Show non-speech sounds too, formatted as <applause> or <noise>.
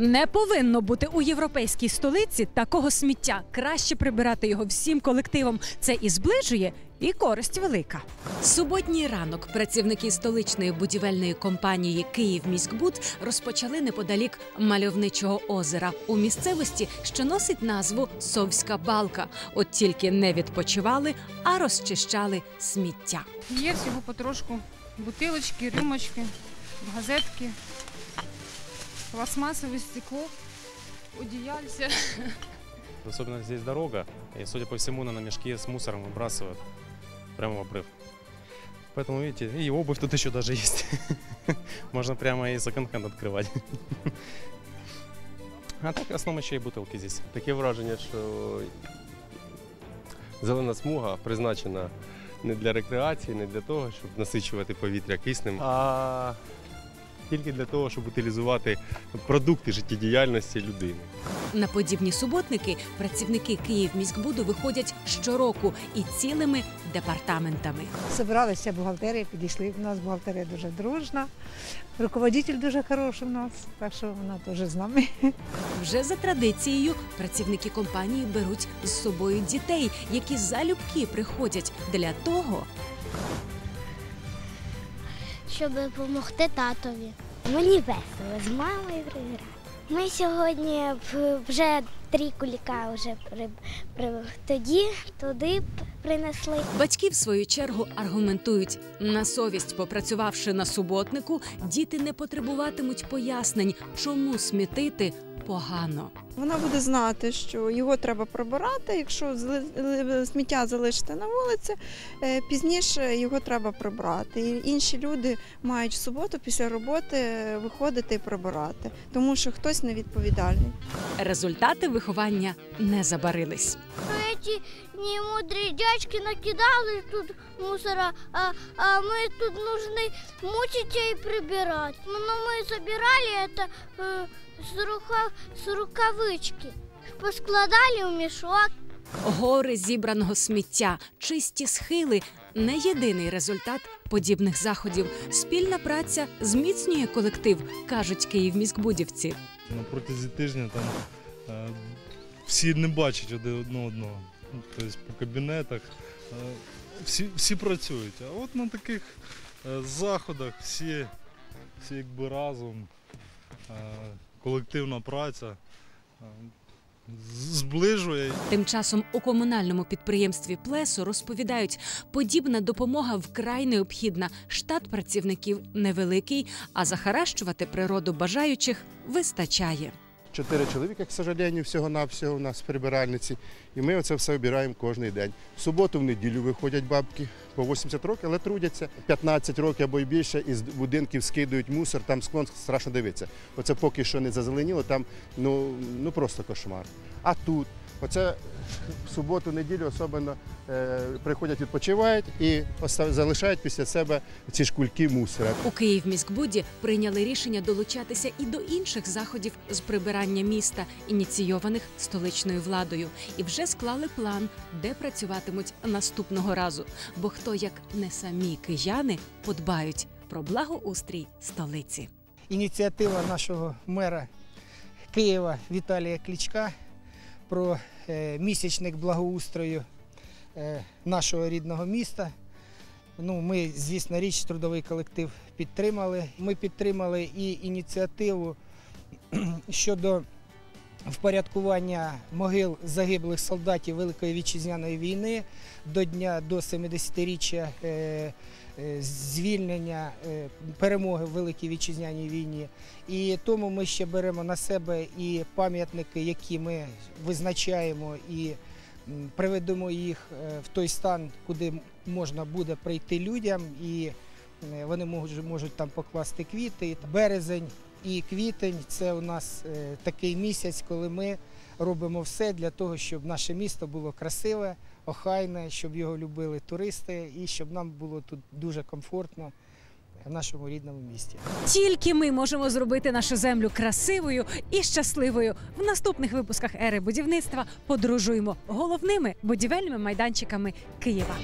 Не повинно бути у європейській столиці такого сміття. Краще прибирати його всім колективом. Це і зближує, і користь велика. Суботній ранок працівники столичної будівельної компанії «Київміськбуд» розпочали неподалік мальовничого озера у місцевості, що носить назву Совська балка. От тільки не відпочивали, а розчищали сміття. Є всього потрошку. Бутилочки, рюмочки, газетки, пластмасовое стекло, одеяльце. <laughs> Особенно здесь дорога, и, судя по всему, на мешки с мусором выбрасывают прямо в обрыв. Поэтому, видите, и обувь тут еще даже есть. <laughs> Можно прямо и секонд-хенд открывать. <laughs> А так, в основном еще и бутылки здесь. Таке враження, що зелена смуга призначена не для рекреації, не для того, щоб насичувати повітря киснем, а тільки для того, щоб утилізувати продукти життєдіяльності людини. На подібні суботники працівники Київміськбуду виходять щороку і цілими департаментами. Собиралися бухгалтерії, підійшли. У нас бухгалтерія дуже дружна. Руководитель дуже хороший у нас, так що вона теж з нами. Вже за традицією працівники компанії беруть з собою дітей, які залюбки приходять для того, щоб допомогти татові. Мені весело з мамою грати. Ми сьогодні вже три куліка вже при, при, тоді туди принесли. Батьки, в свою чергу, аргументують на совість, попрацювавши на суботнику, діти не потребуватимуть пояснень, чому смітити погано. Вона буде знати, що його треба прибирати. Якщо зли- ли- сміття залишити на вулиці, е, пізніше його треба прибрати. І інші люди мають в суботу після роботи виходити і прибирати, тому що хтось невідповідальний. Результати виховання не забарились. Эти немудрые дядьки накидали тут мусора, а, а мы тут нужны мучить и прибирать. Ну, мы собирали это с рукавички, поскладали в мешок. Гори зібраного сміття, чисті схили не єдиний результат подібних заходів. Спільна праця зміцнює колектив, кажуть київміськбудівці. На протязі тижня там е, всі не бачать один одного одного. Ну, Тобто по кабінетах е, всі, всі працюють. А от на таких е, заходах всі, всі якби разом, е, колективна праця е, зближує Тим часом у комунальному підприємстві Плесо розповідають, подібна допомога вкрай необхідна. Штат працівників невеликий, а захаращувати природу бажаючих вистачає. Чотири чоловіка, к сожалению, всього-навсього у нас в прибиральниці. І ми оце все обираємо кожен день. В суботу, в неділю виходять бабки по 80 років, але трудяться. 15 років або й більше із будинків скидують мусор, там склон страшно дивитися. Оце поки що не зазеленіло, там ну, ну просто кошмар. А тут, оце в суботу, неділю особливо е, приходять, відпочивають і залишають після себе ці шкульки мусора. У Київміськбуді прийняли рішення долучатися і до інших заходів з прибирання міста, ініційованих столичною владою, і вже склали план, де працюватимуть наступного разу. Бо хто як не самі кияни подбають про благоустрій столиці. ініціатива нашого мера Києва Віталія Клічка про е, місячник благоустрою е, нашого рідного міста. Ну, ми, звісно, річ, трудовий колектив підтримали. Ми підтримали і ініціативу <clears throat> щодо впорядкування могил загиблих солдатів Великої вітчизняної війни до дня до 70-річчя е, е, звільнення е, перемоги в Великій вітчизняній війні. І тому ми ще беремо на себе і пам'ятники, які ми визначаємо, і приведемо їх в той стан, куди можна буде прийти людям, і вони можуть, можуть там покласти квіти. Березень і квітень це у нас е, такий місяць, коли ми робимо все для того, щоб наше місто було красиве, охайне, щоб його любили туристи і щоб нам було тут дуже комфортно в нашому рідному місті. Тільки ми можемо зробити нашу землю красивою і щасливою. В наступних випусках ери будівництва подорожуємо головними будівельними майданчиками Києва.